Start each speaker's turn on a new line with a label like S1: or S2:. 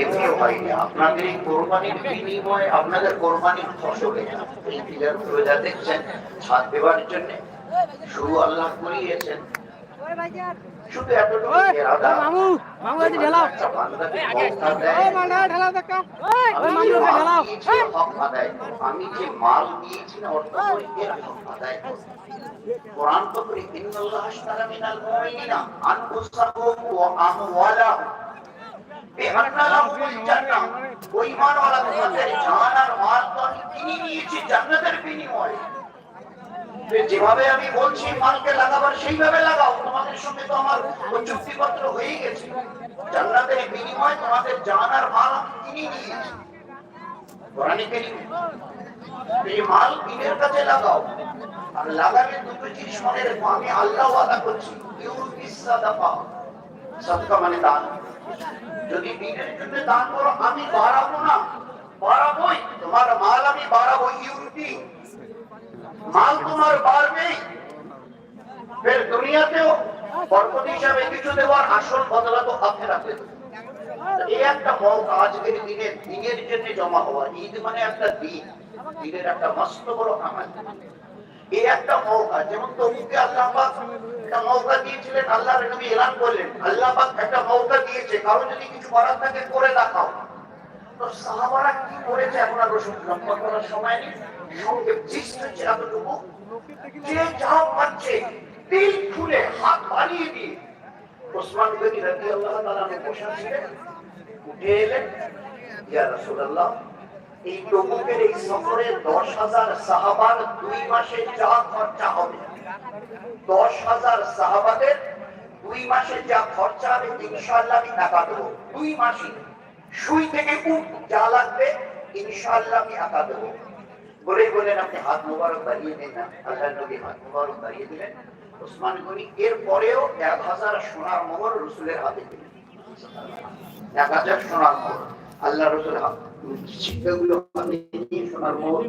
S1: এমনিও হয়নি। আপনাদের এই কোরবানির বিনিময়ে আপনাদের কোরবানির ফসলে এই রোজা দেখছেন ছাদ দেওয়ার জন্য শুরু আল্লাহ করিয়েছেন। শুধু এতটুকু এরাদা
S2: মামু মামু ঢেলাও। ঢেলাও দেখা।
S1: আমি যে মাল
S2: ঢেলাও।
S1: দিয়েছি হক আদায় আমি যে মাল দিয়েছি না অর্থ করে এর হক আদায় কোরআন তো বলে ইন্নাল্লাহ আশতারা মিনাল মুমিনিনা আনফুসাহুম ওয়া আমওয়ালাহুম। আমি যেভাবে আমি বলছি, মালকে লাগাবার সেইভাবে লাগাও। তোমাদের সঙ্গে তো আমার চুক্তিপত্র হয়ে গেছে। জান্নাতের বিনিময়ে তোমাদের জান আর মাল আমি নিয়েছি। এই মাল কাছে লাগাও। আর দুটো জিনিস মনে রেখো, আমি আল্লাহ ওয়াদা করছি। সাদাকা। সাদকা মানে দান। যদি দিনের জন্য দান করো, আমি বাড়াবো না। বাড়াবোই, তোমার মাল আমি বাড়াবো, ইউরুপি। মাল তোমার বাড়বে। ফের দুনিয়াতেও বরকত হিসাবে কিছু দেওয়ার আসল বদলা তো আখেরাতে। এই একটা মৌকা আজকের দিনে দিনের জন্য জমা হওয়া। ঈদ মানে একটা দিন, দিনের একটা মস্ত বড় আমাল এই একটা মৌকা যেমন তবুকে আল্লাহ একটা মৌকা দিয়েছিলেন, আল্লাহর নবী এলান করলেন। আল্লাহ একটা মৌকা দিয়েছে, কারও যদি কিছু করার থাকে করে দেখাও। দিয়ে। আল্লাহ উঠে এলেন রাসূলুল্লাহ এই তবুকের এই সফরে দশ হাজার সাহাবার দুই মাসে যা খরচা হবে। দশ হাজার সাহাবাদের দুই মাসে যা খরচা হবে, ইনশাআল্লাহ আমি টাকা দেবো। দুই মাসে সুই থেকে উঠ, যা লাগবে, ইনশাআল্লাহ আমি টাকা দেবো। বলে বলেন আপনি হাত মোবারক বাড়িয়ে দিন না? আল্লাহ নবী হাত মোবারক বাড়িয়ে দিলেন। ওসমান গনি এর পরেও এক হাজার সোনার মোহর রসুলের হাতে দিলেন। এক হাজার সোনার মোহর। আল্লাহ রসুল শিক্ষাগুলো সেগুলো শোনার মোহর